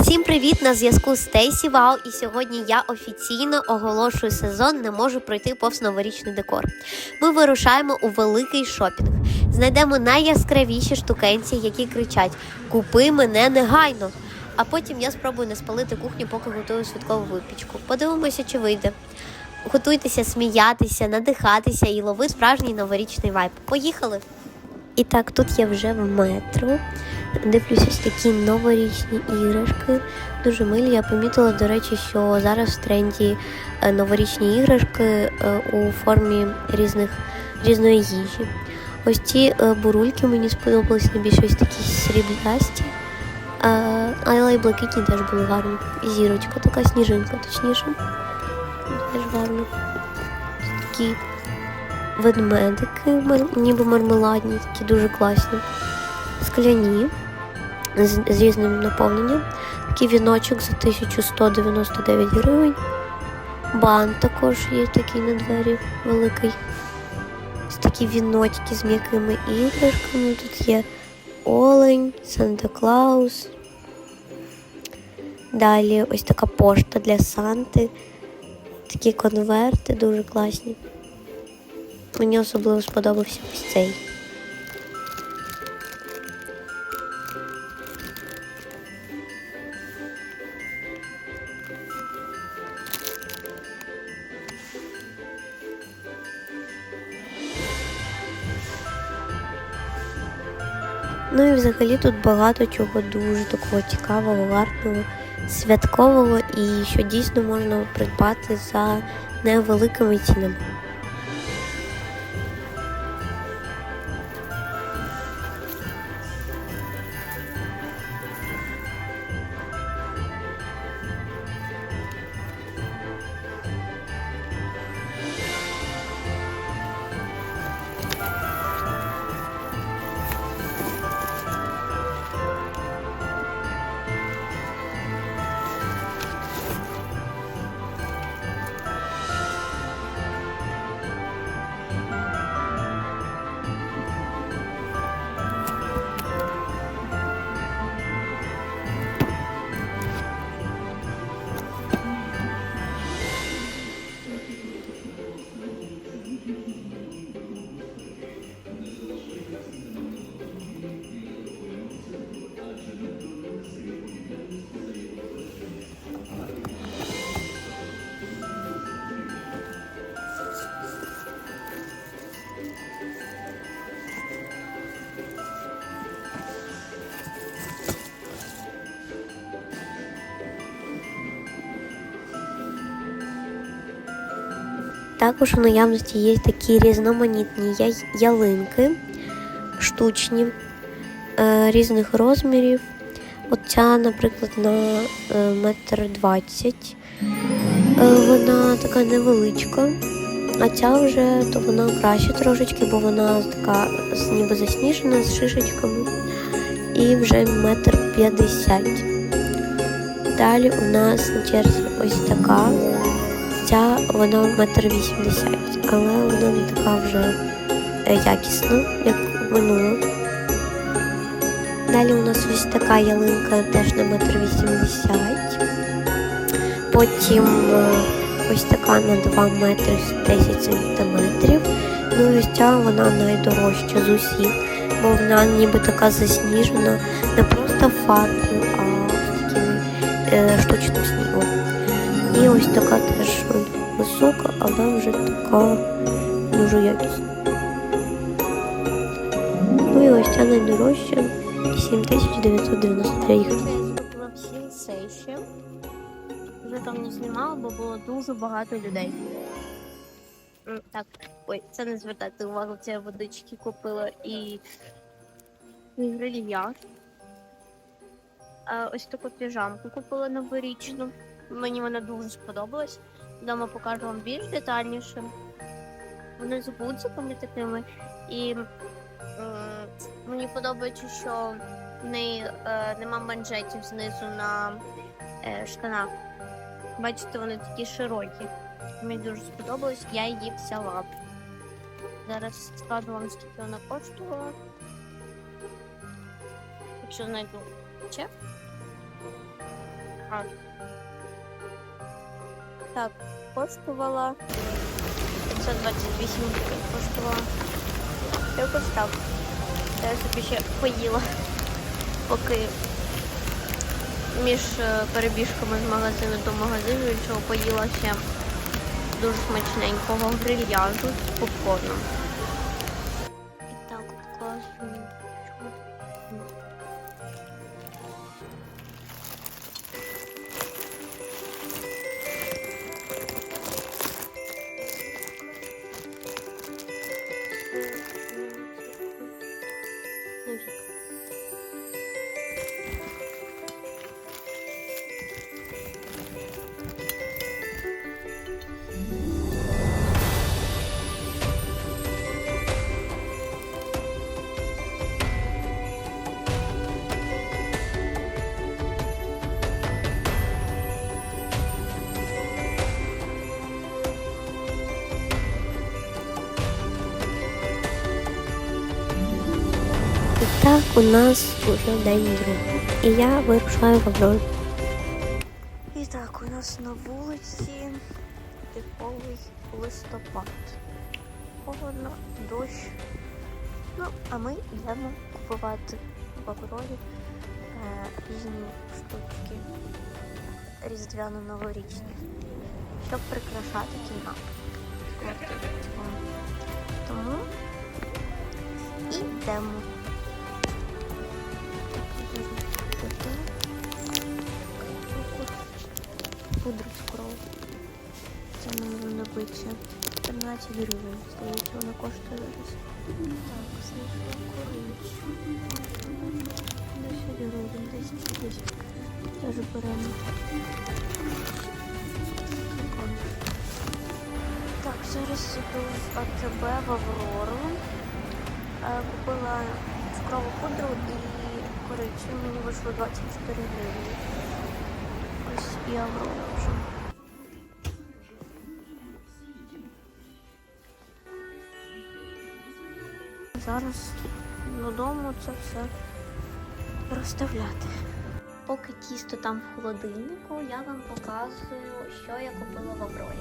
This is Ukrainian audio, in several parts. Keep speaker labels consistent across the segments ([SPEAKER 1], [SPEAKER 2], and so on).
[SPEAKER 1] Всім привіт! На зв'язку Стейсі Вау. І сьогодні я офіційно оголошую сезон Не можу пройти повз новорічний декор. Ми вирушаємо у великий шопінг. Знайдемо найяскравіші штукенці, які кричать Купи мене негайно! А потім я спробую не спалити кухню, поки готую святкову випічку. Подивимося, чи вийде. Готуйтеся сміятися, надихатися і лови справжній новорічний вайб. Поїхали! І так, тут я вже в метро. Дивлюся ось такі новорічні іграшки. Дуже милі. Я помітила, до речі, що зараз в тренді е, новорічні іграшки е, у формі різних, різної їжі. Ось ці е, бурульки мені сподобались найбільше ось такі сріблясті. Але й блакитні теж були гарні. І зірочка, така сніжинка, точніше. Теж гарно. Такі ведмедики, ніби мармеладні, такі дуже класні. Скляні з, з різним наповненням. Такий віночок за 1199 гривень. Бант також є такий на двері великий. Такі віночки з м'якими іграшками. Тут є Олень, Санта Клаус. Далі ось така пошта для Санти. Такі конверти дуже класні. Мені особливо сподобався ось цей. Ну і взагалі тут багато чого дуже такого цікавого, гарного, святкового і що дійсно можна придбати за невеликими цінами. Також у наявності є такі різноманітні ялинки, штучні, е, різних розмірів. От ця, наприклад, на е, метр двадцять. Е, Вона така невеличка, а ця вже то вона краще трошечки, бо вона така ніби засніжена з шишечками. І вже метр п'ятдесят. Далі у нас на черзі ось така. Ця вона метр вісімдесят, але вона не така вже е, якісна, як минула. Далі у нас ось така ялинка теж на метр вісімдесят. Потім е, ось така на 2 метри 10 сантиметрів. Ну і ось ця вона найдорожча з усіх, бо вона ніби така засніжена, не просто фарбою, а таким е, штучним снігом. І ось така теж висока, вже така дуже якісна. Ну і ось ця найдорожча 7999 гривень.
[SPEAKER 2] Я всі сейші. Вже там не знімала, бо було дуже багато людей. Так, ой, це не звертати увагу, це я водички купила і, і ось таку піжамку купила новорічну. Мені вона дуже сподобалась. Дома покажу вам більш детальніше. Вони з гудзиками такими. І м, мені подобається, що в неї е, нема манжетів знизу на е, штанах. Бачите, вони такі широкі. Мені дуже сподобалось, я її взяла. Зараз скажу вам, скільки вона коштувала. Якщо знайду чек. Так, коштувала 528 гривень коштувала. Якось так. Я собі ще поїла, поки між е, перебіжками з магазину до магазину іншого поїла ще дуже смачненького грильяжу з попкорном. Так
[SPEAKER 1] у нас уже день другий. І я вирушаю в Аврору.
[SPEAKER 2] І так, у нас на вулиці типовий листопад. Холодно, дощ. Ну, а ми йдемо купувати в Аврорі е, різні штучки різдвяно-новорічні, щоб прикрашати квартиру. Тому ідемо. Пудру з кров. Це можна набити 13 гривень. Здається, вона коштує зараз. Так, знайшла корицю. 10 гривень, 10 десь. Теж беремо. Так, зараз іду в АТБ в Аврору. Е, Купила цукрову пудру і корицю. Мені вийшло 24 гривні. Ось і Аврора Зараз додому це все розставляти.
[SPEAKER 1] Поки тісто там в холодильнику, я вам показую, що я купила в Аврорі.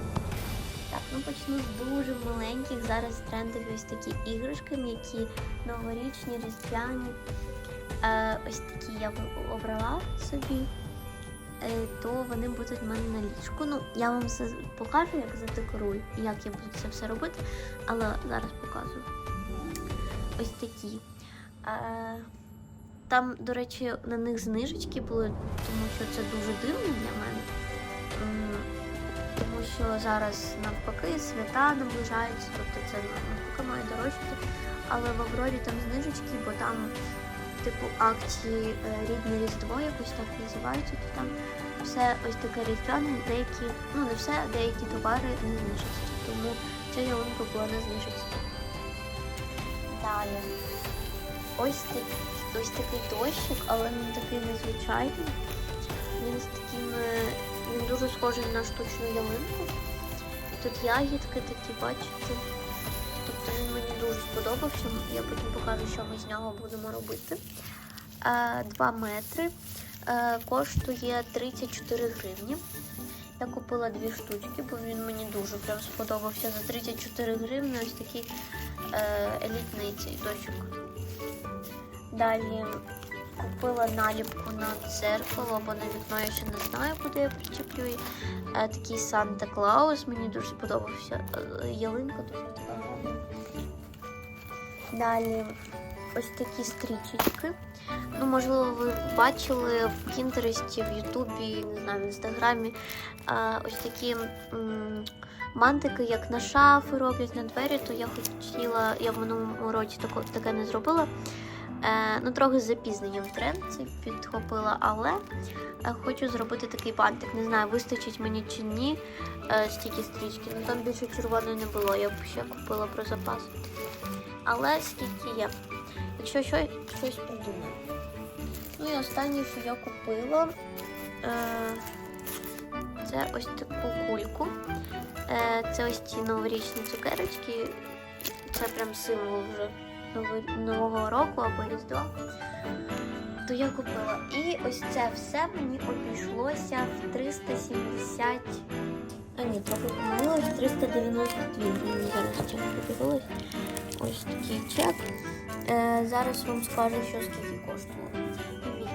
[SPEAKER 1] Так, ну почну з дуже маленьких. Зараз трендові ось такі іграшки, м'які новорічні, різдвяні. Е, ось такі я обрала собі. Е, то вони будуть в мене на ліжку. Ну, я вам все покажу, як задекорую як я буду це все робити, але зараз. Ось такі. Там, до речі, на них знижечки були, тому що це дуже дивно для мене. Тому що зараз навпаки свята наближаються, тобто це навпаки має дорожчати. Але в Аврорі там знижечки, бо там, типу, акції е, рідне Різдво, якось так називаються, то там все ось таке різдвяне, деякі, ну не все, а деякі товари не знижаться. Тому ця ялинка була на знижці. Далі. Ось такий, ось такий дощик, але він такий незвичайний. Він з таким, е, він дуже схожий на штучну ялинку. Тут ягідки такі, бачите. Тобто він мені дуже сподобався. Я потім покажу, що ми з нього будемо робити. Е, Два метри. Е, Коштує 34 гривні. Я купила дві штучки, бо він мені дуже прям сподобався. За 34 гривні ось такий е, елітний цей дощик. Далі купила наліпку на дзеркало, бо на вікно я ще не знаю, куди я причеплю. Е, такий Санта Клаус, мені дуже сподобався. Е, Ялинка дуже гарна. Далі ось такі стрічечки. Ну, можливо, ви бачили в Кінтересті, в Ютубі, не знаю, в інстаграмі. е, ось такі м, мантики, як на шафи роблять на двері, то я хотіла, я в минулому році таке не зробила. Е, ну, трохи з запізненням тренд підхопила, але е, хочу зробити такий бантик. Не знаю, вистачить мені чи ні е, стільки стрічки. Ну там більше червоної не було, я б ще купила про запас. Але скільки є. Якщо що, щось придумаю. Ну і останнє, що я купила, е, це ось таку кульку. Е, це ось ці новорічні цукерочки. Це прям символ вже нового року або різдва. то я купила. І ось це все мені обійшлося в 370. А ні, трохи помилилась, 392 гривні. Зараз чек подивилась. Ось такий чек. Е, зараз вам скажу, що скільки коштувало.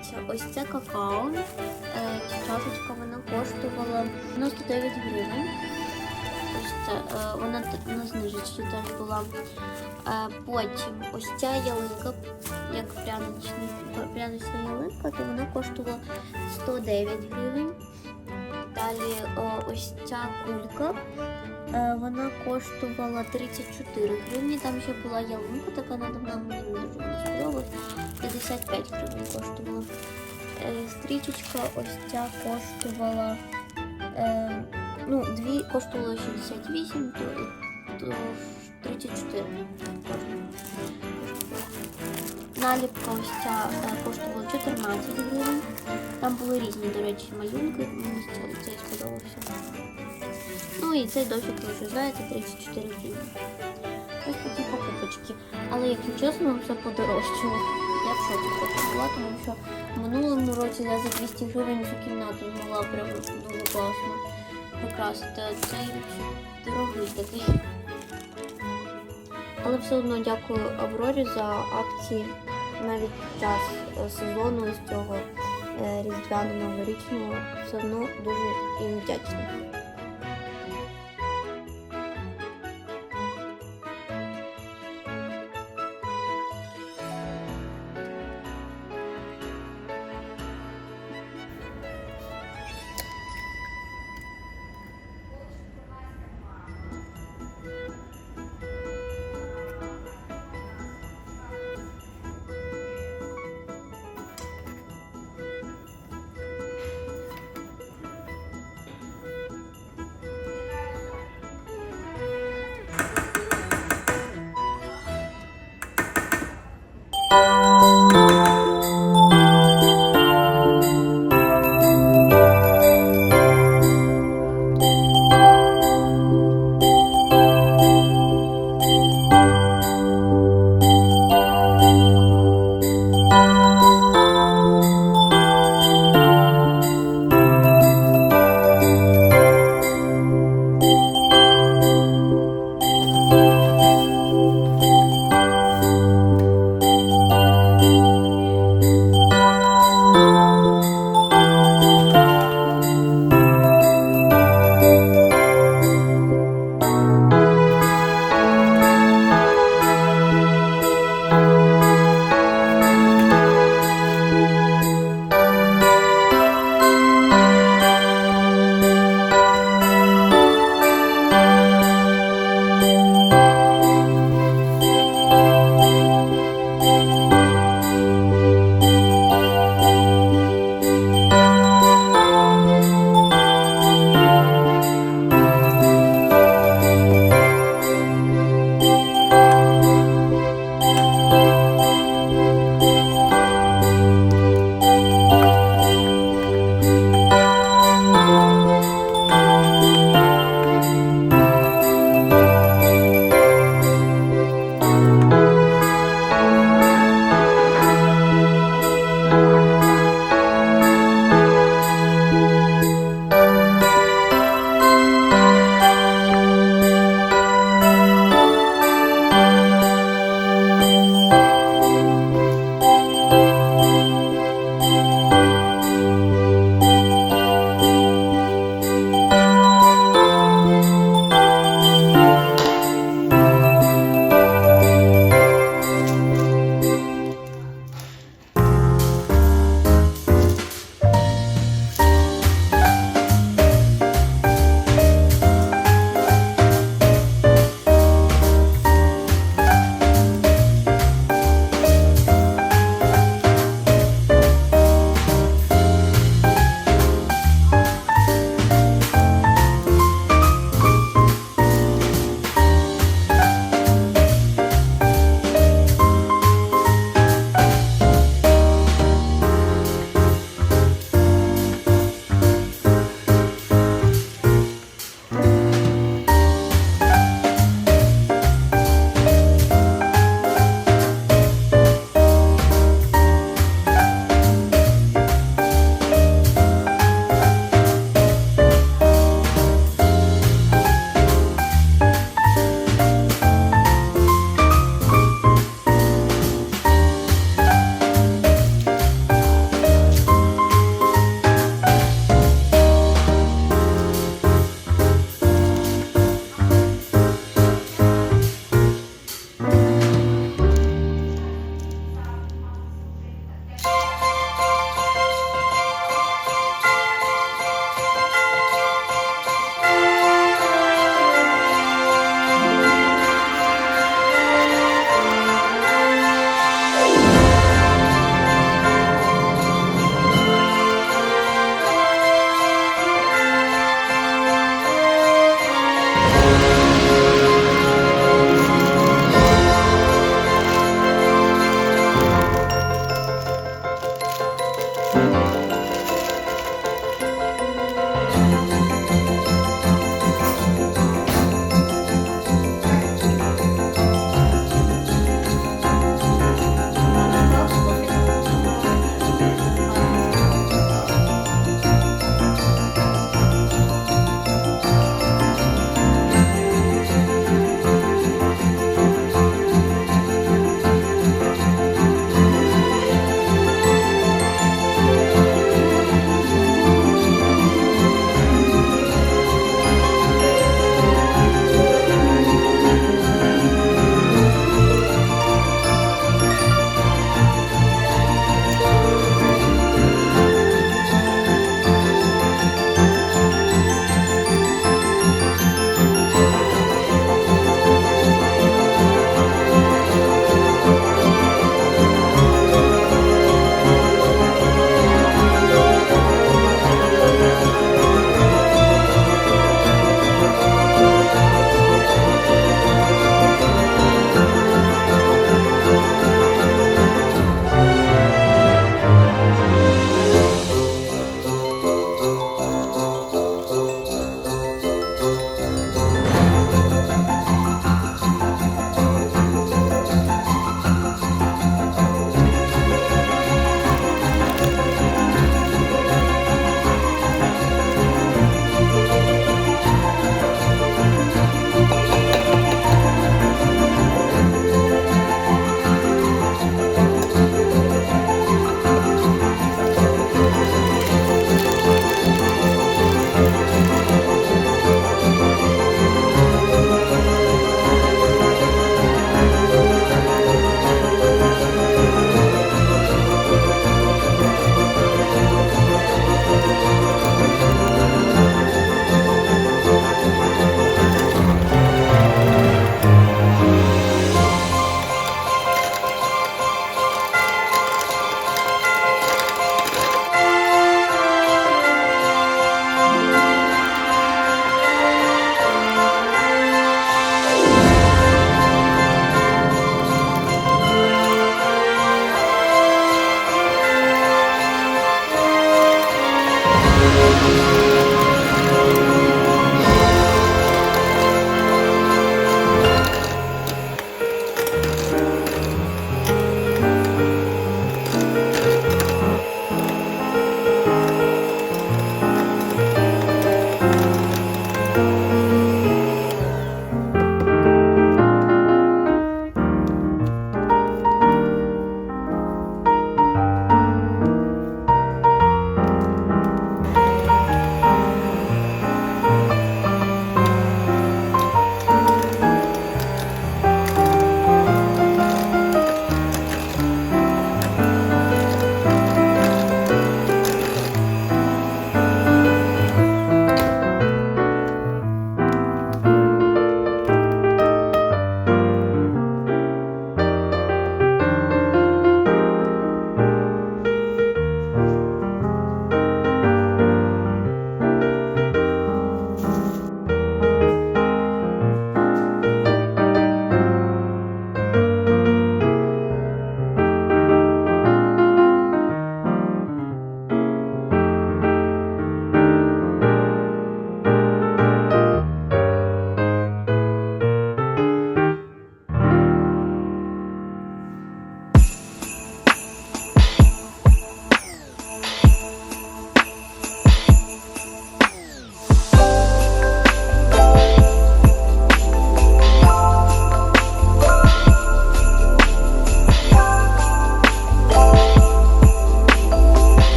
[SPEAKER 1] Дивіться, ось це какао. Е, чашечка вона коштувала 99 гривень. Ось це, е, вона на знижечці теж була. Е, потім ось ця ялинка, як прянична, ялинка, то вона коштувала 109 гривень. Далі ось ця кулька. Е, Вона коштувала 34 гривні. Там ще була ялинка, така надавна мені не дуже сподобалась. 55 гривень коштувала. Е, Стрічечка ось ця коштувала. Е, ну, дві коштувала 68, то, то 34 кожна. Наліпка ось ця коштувала 14 гривень. Там були різні, до речі, малюнки. Мені цей сподобався. Ну і цей досвід, ви вже знаєте, 34 гривні. Ось такі покупочки. Але якщо чесно, все подорожчало. Я в шоці просто була, тому що в минулому році я за 200 гривень всю кімнату змогла прям дуже класно прикрасити. Цей дорогий такий. Але все одно дякую Аврорі за акції навіть час е, сезону ось цього е, різдвяного новорічного. Все одно дуже їм вдячна.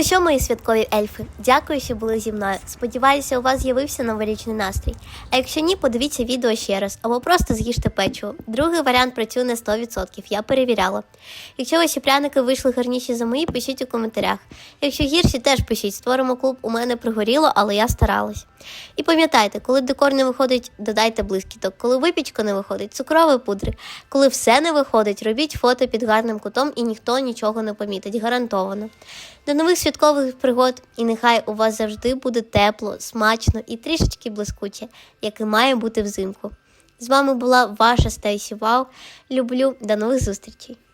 [SPEAKER 1] Ну що, мої святкові ельфи, дякую, що були зі мною. Сподіваюся, у вас з'явився новорічний настрій. А якщо ні, подивіться відео ще раз або просто з'їжте печиво. Другий варіант працює на 100%, я перевіряла. Якщо ваші пряники вийшли гарніші за мої, пишіть у коментарях. Якщо гірші, теж пишіть. Створимо клуб у мене пригоріло, але я старалась. І пам'ятайте, коли декор не виходить, додайте блискіток. Коли випічка не виходить, цукровий пудри. Коли все не виходить, робіть фото під гарним кутом і ніхто нічого не помітить. Гарантовано. До нових святкових пригод, і нехай у вас завжди буде тепло, смачно і трішечки блискуче, як і має бути взимку. З вами була ваша Стейсі Вау. Люблю, до нових зустрічей!